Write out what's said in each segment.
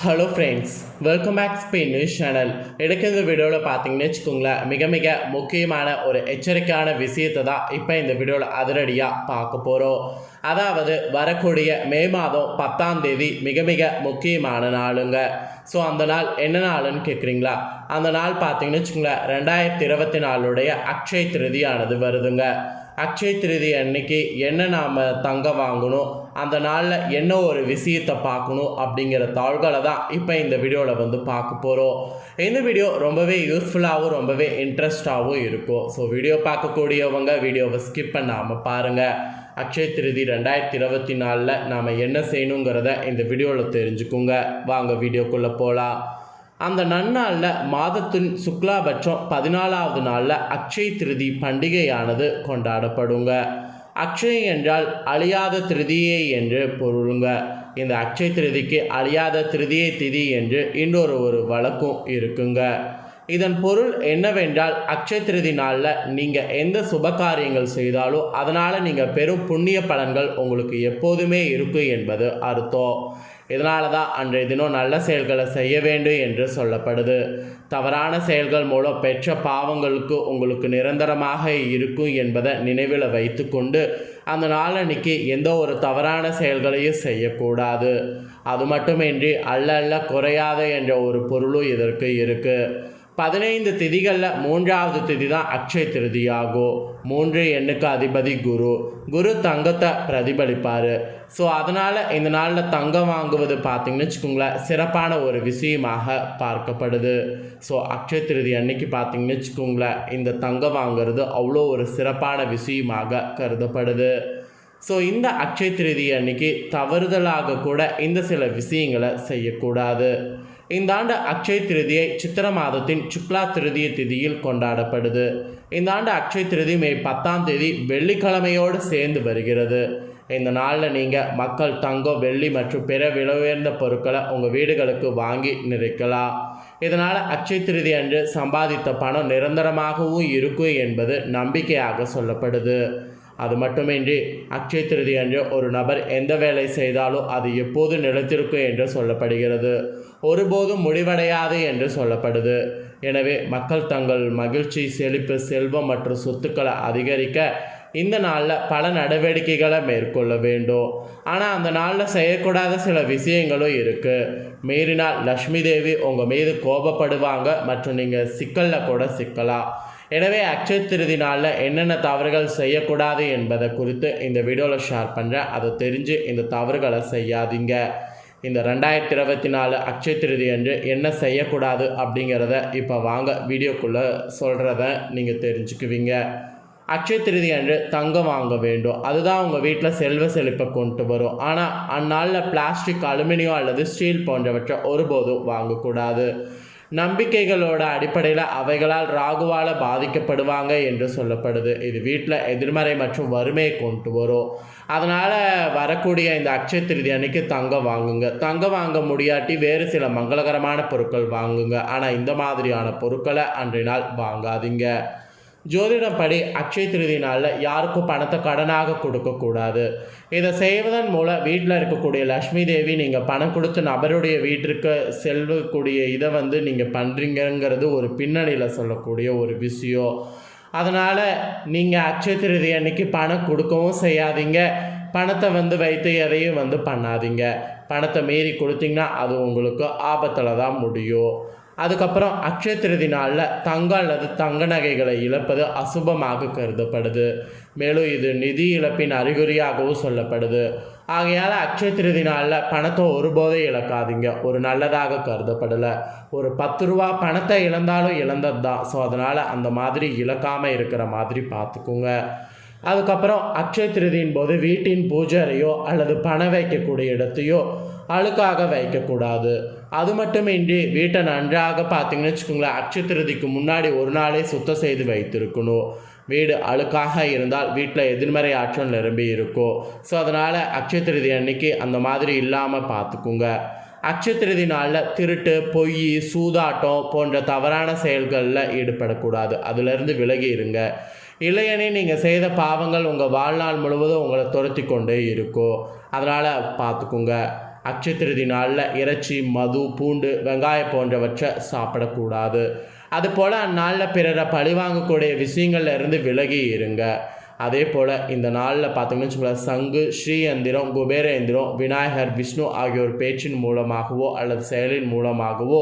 Hello friends welcome back Spain news channel எனக்கு இந்த வீடியோவில் பார்த்தீங்கன்னு வச்சுக்கோங்களேன் மிக மிக முக்கியமான ஒரு எச்சரிக்கையான விஷயத்தை தான் இப்போ இந்த வீடியோவில் அதிரடியாக பார்க்க போகிறோம் அதாவது வரக்கூடிய மே மாதம் பத்தாம் தேதி மிக மிக முக்கியமான நாளுங்க. ஸோ அந்த நாள் என்ன நாளுன்னு கேட்குறீங்களா? அந்த நாள் பார்த்தீங்கன்னு வச்சுக்கோங்களேன் ரெண்டாயிரத்தி இருபத்தி நாலுடைய அக்ஷய திருதியானது வருதுங்க. அக்ஷய திருதி அன்னைக்கு என்ன நாம் தங்கம் வாங்கணும்? அந்த நாளில் என்ன ஒரு விஷயத்தை பார்க்கணும் அப்படிங்கிற தாள்களை தான் இப்போ இந்த வீடியோவில் வந்து பார்க்க போகிறோம் இந்த வீடியோ ரொம்பவே யூஸ்ஃபுல்லாகவும் ரொம்பவே இன்ட்ரெஸ்டாகவும் இருக்கும். ஸோ வீடியோ பார்க்கக்கூடியவங்க வீடியோவை ஸ்கிப் பண்ணாமல் பாருங்கள் அக்ஷய திருதி ரெண்டாயிரத்தி இருபத்தி நாலில் நாம் என்ன செய்யணுங்கிறத இந்த வீடியோவில் தெரிஞ்சுக்குங்க. வாங்க வீடியோக்குள்ளே போகலாம் அந்த நன்னாளில் மாதத்தின் சுக்லாபட்சம் பதினாலாவது நாளில் அக்ஷய திருதி பண்டிகையானது கொண்டாடப்படுங்க. அக்ஷய் என்றால் அழியாத திருதியை என்று பொருளுங்க. இந்த அக்ஷய திருதிக்கு அழியாத திருதியை திதி என்று இன்னொரு ஒரு வழக்கும் இருக்குங்க. இதன் பொருள் என்னவென்றால் அக்ஷய திருதி நாளில் நீங்கள் எந்த சுப காரியங்கள் செய்தாலும் அதனால் நீங்கள் பெரும் புண்ணிய பலன்கள் உங்களுக்கு எப்போதுமே இருக்குது என்பது அர்த்தம். இதனால தான் அன்றைய தினம் நல்ல செயல்களை செய்ய வேண்டும் என்று சொல்லப்படுது. தவறான செயல்கள் மூலம் பெற்ற பாவங்களுக்கு உங்களுக்கு நிரந்தரமாக இருக்கும் என்பதை நினைவில் வைத்துக்கொண்டு அந்த நாளன்னைக்கு எந்த ஒரு தவறான செயல்களையும் செய்யக்கூடாது. அது மட்டுமின்றி அல்ல அல்ல குறையாத என்ற ஒரு பொருளும் இதற்கு இருக்குது பதினைந்து திதிகளில் மூன்றாவது திதி தான் அக்ஷய திருதியாகும் மூன்று எண்ணுக்கு அதிபதி குரு. குரு தங்கத்தை பிரதிபலிப்பார். ஸோ அதனால் இந்த நாளில் தங்கம் வாங்குவது பார்த்திங்கன்னு வச்சுக்கோங்களேன் சிறப்பான ஒரு விஷயமாக பார்க்கப்படுது. ஸோ அக்ஷய திருதி அன்னைக்கு பார்த்திங்கன்னு வச்சுக்கோங்களேன் இந்த தங்கம் வாங்குறது அவ்வளோ ஒரு சிறப்பான விஷயமாக கருதப்படுது. ஸோ இந்த அக்ஷய திருதி அன்னைக்கு தவறுதலாக கூட இந்த சில விஷயங்களை செய்யக்கூடாது. இந்த ஆண்டு அக்ஷய திருதியை சித்திர மாதத்தின் சுக்லா திருதிய திதியில் கொண்டாடப்படுது. இந்த ஆண்டு அக்ஷய திருதி மே பத்தாம் தேதி வெள்ளிக்கிழமையோடு சேர்ந்து வருகிறது. இந்த நாளில் நீங்கள் மக்கள் தங்கம் வெள்ளி மற்றும் பிற விலை உயர்ந்த பொருட்களை உங்கள் வீடுகளுக்கு வாங்கி நிறைக்கலாம். இதனால் அக்ஷய திருதி அன்று சம்பாதித்த பணம் நிரந்தரமாகவும் இருக்கும் என்பது நம்பிக்கையாக சொல்லப்படுது. அது மட்டுமின்றி அக்ஷய திருதி அன்று ஒரு நபர் எந்த வேலை செய்தாலும் அது எப்போது நிலைத்திருக்கும் என்று சொல்லப்படுகிறது. ஒருபோதும் முடிவடையாது என்று சொல்லப்படுது. எனவே மக்கள் தங்கள் மகிழ்ச்சி செழிப்பு செல்வம் மற்றும் சொத்துக்களை அதிகரிக்க இந்த நாளில் பல நடவடிக்கைகளை மேற்கொள்ள வேண்டும். ஆனால் அந்த நாளில் செய்யக்கூடாத சில விஷயங்களும் இருக்குது மீறினால் லக்ஷ்மி தேவி உங்கள் மீது கோபப்படுவாங்க மற்றும் நீங்கள் சிக்கலில் கூட சிக்கலாம். எனவே அக்ஷய திருதி நாளில் என்னென்ன தவறுகள் செய்யக்கூடாது என்பதை குறித்து இந்த வீடியோவில் ஷேர் பண்ணுறேன் அதை தெரிஞ்சு இந்த தவறுகளை செய்யாதீங்க. இந்த ரெண்டாயிரத்தி இருபத்தி நாலு அக்ஷய திருதி அன்று என்ன செய்யக்கூடாது அப்படிங்கிறத இப்போ வாங்க வீடியோக்குள்ளே சொல்கிறத நீங்கள் தெரிஞ்சுக்குவீங்க. அக்ஷய திருதி அன்று தங்கம் வாங்க வேண்டும். அதுதான் உங்கள் வீட்டில் செல்வ செழிப்பை கொண்டு வரும். ஆனால் அந்நாளில் பிளாஸ்டிக் அலுமினியம் அல்லது ஸ்டீல் போன்றவற்றை ஒருபோதும் வாங்கக்கூடாது. நம்பிக்கைகளோட அடிப்படையில் அவைகளால் ராகுவால் பாதிக்கப்படுவாங்க என்று சொல்லப்படுது. இது வீட்டில் எதிர்மறை மற்றும் வறுமையை கொண்டு வரும். அதனால் வரக்கூடிய இந்த அக்ஷய திருதி அன்னைக்கு தங்கம் வாங்குங்க. தங்கம் வாங்க முடியாட்டி வேறு சில மங்களகரமான பொருட்கள் வாங்குங்க. ஆனால் இந்த மாதிரியான பொருட்களை அன்றைய நாள் வாங்காதீங்க. ஜோதிடம் படி அக்ஷய திருதி நாளில் யாருக்கும் பணத்தை கடனாக கொடுக்கக்கூடாது இதை செய்வதன் மூலம் வீட்டில் இருக்கக்கூடிய லக்ஷ்மி தேவி நீங்கள் பணம் கொடுத்த நபருடைய வீட்டிற்கு செல்லக்கூடிய இதை வந்து நீங்கள் பண்ணுறீங்கிறது ஒரு பின்னணியில் சொல்லக்கூடிய ஒரு விஷயம். அதனால் நீங்கள் அக்ஷய திருதி அன்னைக்கு பணம் கொடுக்கவும் செய்யாதீங்க. பணத்தை வந்து வைத்து எதையும் வந்து பண்ணாதீங்க. பணத்தை மீறி கொடுத்தீங்கன்னா அது உங்களுக்கு ஆபத்தில் தான் முடியும். அதுக்கப்புறம் அக்ஷய திருதி நாளில் தங்கம் அல்லது தங்க நகைகளை இழப்பது அசுபமாக கருதப்படுது. மேலும் இது நிதி இழப்பின் அறிகுறியாகவும் சொல்லப்படுது. ஆகையால் அக்ஷய திருதி நாளில் பணத்தை ஒருபோதே இழக்காதீங்க. ஒரு நல்லதாக கருதப்படலை. ஒரு பத்து ரூபா பணத்தை இழந்தாலும் இழந்தது தான். ஸோ அதனால் அந்த மாதிரி இழக்காமல் இருக்கிற மாதிரி பார்த்துக்குங்க. அதுக்கப்புறம் அக்ஷய திருதியின் போது வீட்டின் பூஜை அறையோ அல்லது பணம் வைக்கக்கூடிய இடத்தையோ அழுக்காக வைக்கக்கூடாது. அது மட்டுமின்றி வீட்டை நன்றாக பார்த்தீங்கன்னு வச்சுக்கோங்களேன் அக்ஷய திருதிக்கு முன்னாடி ஒரு நாளே சுத்தம் செய்து வைத்திருக்கணும். வீடு அழுக்காக இருந்தால் வீட்டில் எதிர்மறை ஆற்றல் நிரம்பி இருக்கும். ஸோ அதனால் அக்ஷய திருதி அன்னைக்கு அந்த மாதிரி இல்லாமல் பார்த்துக்குங்க. அக்ஷய நாளில் திருட்டு பொய் சூதாட்டம் போன்ற தவறான செயல்களில் ஈடுபடக்கூடாது. அதிலிருந்து விலகி இருங்க. இல்லையனே நீங்கள் செய்த பாவங்கள் உங்கள் வாழ்நாள் முழுவதும் உங்களை துரத்தி கொண்டே இருக்கும். அதனால் பார்த்துக்குங்க. அக்ஷய நாளில் இறைச்சி மது பூண்டு வெங்காயம் போன்றவற்றை சாப்பிடக்கூடாது. அதுபோல் அந்நாளில் பிறரை பழிவாங்கக்கூடிய விஷயங்கள்ல இருந்து விலகி இருங்க. அதே போல் இந்த நாளில் பார்த்தீங்கன்னு வச்சுக்கோங்களேன் சங்கு ஸ்ரீயந்திரம் குபேரேந்திரம் விநாயகர் விஷ்ணு ஆகியோர் பேச்சின் மூலமாகவோ அல்லது செயலின் மூலமாகவோ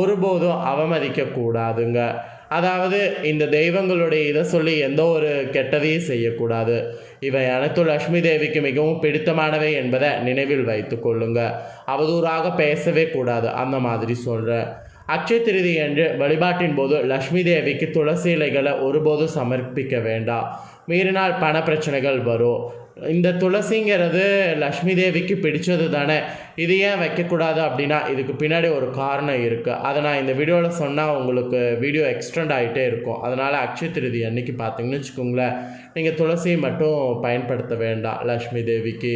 ஒருபோதும் அவமதிக்கக்கூடாதுங்க. அதாவது இந்த தெய்வங்களுடைய இதை சொல்லி எந்த ஒரு கெட்டதையும் செய்யக்கூடாது. இவை அனைத்தும் லக்ஷ்மி தேவிக்கு மிகவும் பிடித்தமானவை என்பதை நினைவில் வைத்து கொள்ளுங்க. அவதூறாக பேசவே கூடாது அந்த மாதிரி சொல்கிறேன் அக்ஷய திருதி என்று வழிபாட்டின் போது லக்ஷ்மி தேவிக்கு துளசி இலைகளை ஒருபோதும் சமர்ப்பிக்க வேண்டாம். மீறினால் பண பிரச்சனைகள் வரும். இந்த துளசிங்கிறது லக்ஷ்மி தேவிக்கு பிடிச்சது தானே. இது ஏன் வைக்கக்கூடாது அப்படின்னா இதுக்கு பின்னாடி ஒரு காரணம் இருக்குது அதை நான் இந்த வீடியோவில் சொன்னால் உங்களுக்கு வீடியோ எக்ஸ்டெண்ட் ஆகிட்டே இருக்கும். அதனால் அக்ஷய திருதி அன்னைக்கு பார்த்தீங்கன்னு வச்சுக்கோங்களேன் நீங்கள் துளசியை மட்டும் பயன்படுத்த வேண்டாம். லக்ஷ்மி தேவிக்கு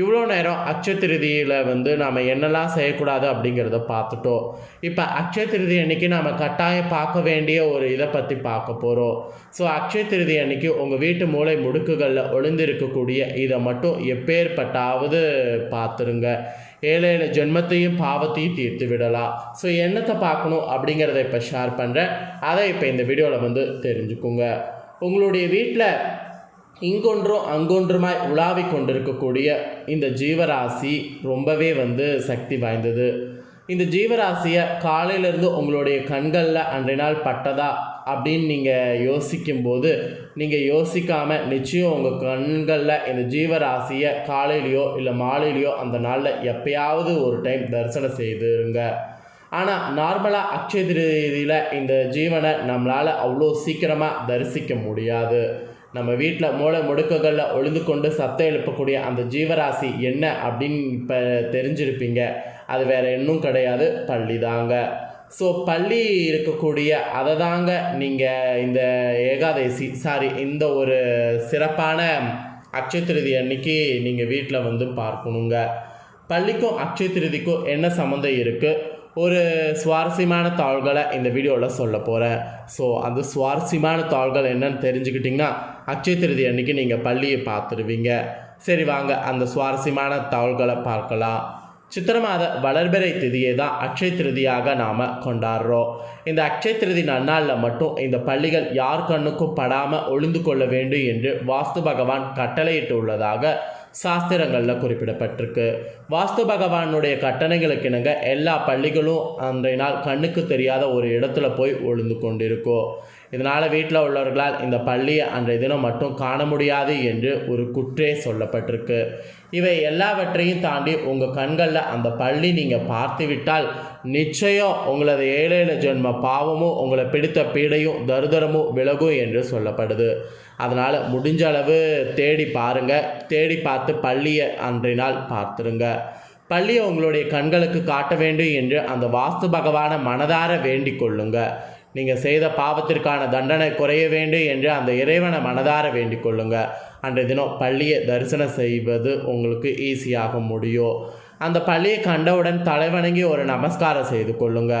இவ்வளோ நேரம் அக்ஷய திருதியில் வந்து நாம் என்னெல்லாம் செய்யக்கூடாது அப்படிங்கிறத பார்த்துட்டோம். இப்போ அக்ஷய திருதி அன்னைக்கு நாம் கட்டாயம் பார்க்க வேண்டிய ஒரு இதை பற்றி பார்க்க போகிறோம் ஸோ அக்ஷய திருதி அன்னைக்கு உங்கள் வீட்டு மூளை முடுக்குகளில் ஒளிந்திருக்கக்கூடிய இதை மட்டும் எப்பேற்பட்டாவது பார்த்துருங்க. ஏழு ஏழு ஜென்மத்தையும் பாவத்தையும் தீர்த்து விடலாம் ஸோ என்னத்தை பார்க்கணும் அப்படிங்கிறத இப்போ ஷேர் பண்ணுறேன் அதை இப்போ இந்த வீடியோவில் வந்து தெரிஞ்சுக்குங்க. உங்களுடைய வீட்டில் இங்கொன்றும் அங்கொன்றுமாய் உலாவிக் கொண்டிருக்கக்கூடிய இந்த ஜீவராசி ரொம்பவே வந்து சக்தி வாய்ந்தது. இந்த ஜீவராசியை காலையிலேருந்து உங்களுடைய கண்களில் அன்றைய நாள் பட்டதா? அப்படின்னு நீங்கள் யோசிக்கும்போது நீங்கள் யோசிக்காமல் நிச்சயம் உங்கள் கண்களில் இந்த ஜீவராசியை காலையிலையோ இல்லை மாலையிலையோ அந்த நாளில் எப்பயாவது ஒரு டைம் தரிசனம் செய்துருங்க. ஆனால் நார்மலாக அக்ஷய திருதியில் இந்த ஜீவனை நம்மளால் அவ்வளோ சீக்கிரமாக தரிசிக்க முடியாது. நம்ம வீட்டில் மூளை முடுக்குகளில் ஒளிந்து கொண்டு சத்தம் எழுப்பக்கூடிய அந்த ஜீவராசி என்ன அப்படின்னு இப்போ தெரிஞ்சிருப்பீங்க. அது வேறு இன்னும் கிடையாது பள்ளி தாங்க. ஸோ பள்ளி இருக்கக்கூடிய அதை தாங்க நீங்கள் இந்த ஏகாதசி சாரி இந்த ஒரு சிறப்பான அக்ஷய திருதி அன்னைக்கு நீங்கள் வீட்டில் வந்து பார்க்கணுங்க. பள்ளிக்கும் அக்ஷய திருதிக்கும் என்ன சம்மந்தம் இருக்குது ஒரு சுவாரஸ்யமான தாள்களை இந்த வீடியோவில் சொல்ல போகிறேன் ஸோ அந்த சுவாரஸ்யமான தாள்கள் என்னன்னு தெரிஞ்சுக்கிட்டிங்கன்னா அக்ஷய திருதி அன்னைக்கு நீங்கள் பள்ளியை பார்த்துருவீங்க. சரி வாங்க அந்த சுவாரஸ்யமான தாள்களை பார்க்கலாம். சித்திர மாத வளர்பிறை திதியை தான் அக்ஷய திருதியாக நாம் கொண்டாடுறோம். இந்த அக்ஷய திருதி நன்னாளில் மட்டும் இந்த பள்ளிகள் யார் கண்ணுக்கும் படாமல் ஒளிந்து கொள்ள வேண்டும் என்று வாஸ்து பகவான் கட்டளையிட்டு உள்ளதாக சாஸ்திரங்களில் குறிப்பிடப்பட்டிருக்கு. வாஸ்து பகவானுடைய கட்டளைகளுக்கு இணங்க எல்லா பள்ளிகளும் அன்றைய நாள் கண்ணுக்கு தெரியாத ஒரு இடத்துல போய் ஒளிந்து கொண்டிருக்கும். இதனால் வீட்டில் உள்ளவர்களால் இந்த பள்ளியை அன்றைய தினம் மட்டும் காண முடியாது என்று ஒரு குற்றே சொல்லப்பட்டிருக்கு. இவை எல்லாவற்றையும் தாண்டி உங்கள் கண்களில் அந்த பள்ளி நீங்கள் பார்த்து விட்டால் நிச்சயம் உங்களது ஏழு ஏழு ஜென்ம பாவமும் உங்களை பிடித்த பீடையும் தருதரமும் விலகும் என்று சொல்லப்படுது. அதனால் முடிஞ்ச அளவு தேடி பாருங்கள் தேடி பார்த்து பள்ளியை அன்றைய நாள் பார்த்துருங்க. பள்ளியை உங்களுடைய கண்களுக்கு காட்ட வேண்டும் என்று அந்த வாஸ்து பகவானை மனதார வேண்டிக் கொள்ளுங்கள் நீங்கள் செய்த பாவத்திற்கான தண்டனை குறைய வேண்டும் என்று அந்த இறைவனை மனதார வேண்டிக் கொள்ளுங்க. அன்றைய தினம் பள்ளியை தரிசனம் செய்வது உங்களுக்கு ஈஸியாக முடியும். அந்த பள்ளியை கண்டவுடன் தலைவணங்கி ஒரு நமஸ்காரம் செய்து கொள்ளுங்க.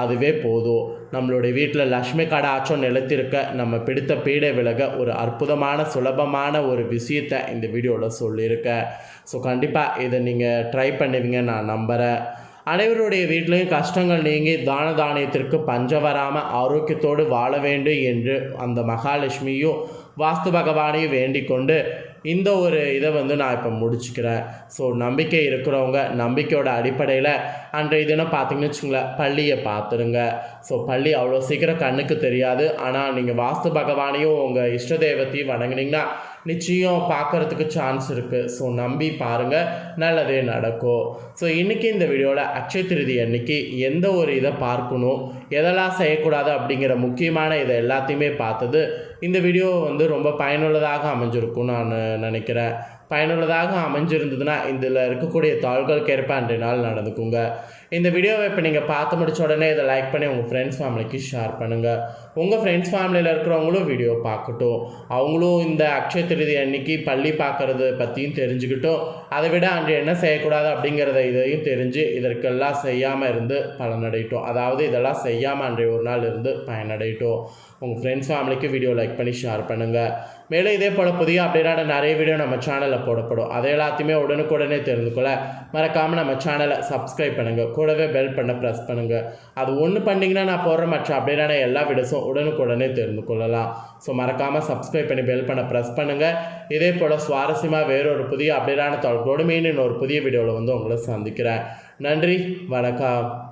அதுவே போதும். நம்மளுடைய வீட்டில் லக்ஷ்மி கடாச்சம் நிலைத்திருக்க நம்ம பிடித்த பீடை விலக ஒரு அற்புதமான சுலபமான ஒரு விஷயத்தை இந்த வீடியோவில் சொல்லியிருக்கேன். ஸோ கண்டிப்பாக இதை நீங்கள் ட்ரை பண்ணுவீங்க நான் நம்புகிறேன் அனைவருடைய வீட்டிலையும் கஷ்டங்கள் நீங்கி தான தானியத்திற்கு பஞ்சம் வராமல் ஆரோக்கியத்தோடு வாழ வேண்டும் என்று அந்த மகாலட்சுமியும் வாஸ்து பகவானையும் வேண்டிக் கொண்டு இந்த ஒரு இதை வந்து நான் இப்போ முடிச்சுக்கிறேன். ஸோ நம்பிக்கை இருக்கிறவங்க நம்பிக்கையோட அடிப்படையில் அன்றைய தினம் பார்த்தீங்கன்னு வச்சுங்களேன் பள்ளியை பார்த்துருங்க ஸோ பள்ளி அவ்வளோ சீக்கிரம் கண்ணுக்கு தெரியாது. ஆனால் நீங்கள் வாஸ்து பகவானையும் உங்கள் இஷ்ட தெய்வத்தையும் வணங்கினீங்கன்னா நிச்சயம் பார்க்கறதுக்கு சான்ஸ் இருக்குது ஸோ நம்பி பாருங்கள் நல்லதே நடக்கும். ஸோ இன்றைக்கி இந்த வீடியோவில் அக்ஷய திருதி அன்னைக்கு எந்த ஒரு இதை பார்க்கணும் எதெல்லாம் செய்யக்கூடாது அப்படிங்கிற முக்கியமான இதை எல்லாத்தையுமே பார்த்தது இந்த வீடியோ வந்து ரொம்ப பயனுள்ளதாக அமைஞ்சிருக்கும் நான் நினைக்கிறேன். பயனுள்ளதாக அமைஞ்சிருந்ததுன்னா இதில் இருக்கக்கூடிய தாள்களுக்கேற்ப அன்றைய நாள் நடந்துக்குங்க. இந்த வீடியோவை இப்போ நீங்கள் பார்த்து முடிச்ச உடனே இதை லைக் பண்ணி உங்கள் ஃப்ரெண்ட்ஸ் ஃபேமிலிக்கு ஷேர் பண்ணுங்கள் உங்கள் ஃப்ரெண்ட்ஸ் ஃபேமிலியில் இருக்கிறவங்களும் வீடியோ பார்க்கட்டும். அவங்களும் இந்த அக்ஷய திருதி அன்னைக்கு பள்ளி பார்க்குறது பற்றியும் தெரிஞ்சுக்கிட்டும். அதை விட அன்று என்ன செய்யக்கூடாது அப்படிங்கிறத இதையும் தெரிஞ்சு இதற்கெல்லாம் செய்யாமல் இருந்து பலனடையட்டும். அதாவது இதெல்லாம் செய்யாமல் அன்றைய ஒரு நாள் இருந்து பயனடையட்டும். உங்கள் ஃப்ரெண்ட்ஸ் ஃபேமிலிக்கு வீடியோ லைக் பண்ணி ஷேர் பண்ணுங்கள் மேலும் இதே போல் புதிய அப்டேட்டான நிறைய வீடியோ நம்ம சேனலில் போடப்படும். அதை எல்லாத்தையுமே உடனுக்குடனே தெரிந்து கொள்ள மறக்காமல் நம்ம சேனலை சப்ஸ்கிரைப் பண்ணுங்கள் கூடவே பெல் பண்ண ப்ரெஸ் பண்ணுங்கள் அது ஒன்று பண்ணிங்கன்னா நான் போடுற மற்ற அப்டேட்டான எல்லா வீடியோஸும் உடனுக்குடனே தெரிந்து கொள்ளலாம். ஸோ மறக்காமல் சப்ஸ்கிரைப் பண்ணி பெல் பண்ண ப்ரெஸ் பண்ணுங்கள் இதே போல் சுவாரஸ்யமாக வேறொரு புதிய அப்டேட்டான தொடர்போடு மீண்டும் ஒரு புதிய வீடியோவில் வந்து உங்களை சந்திக்கிறேன். நன்றி வணக்கம்.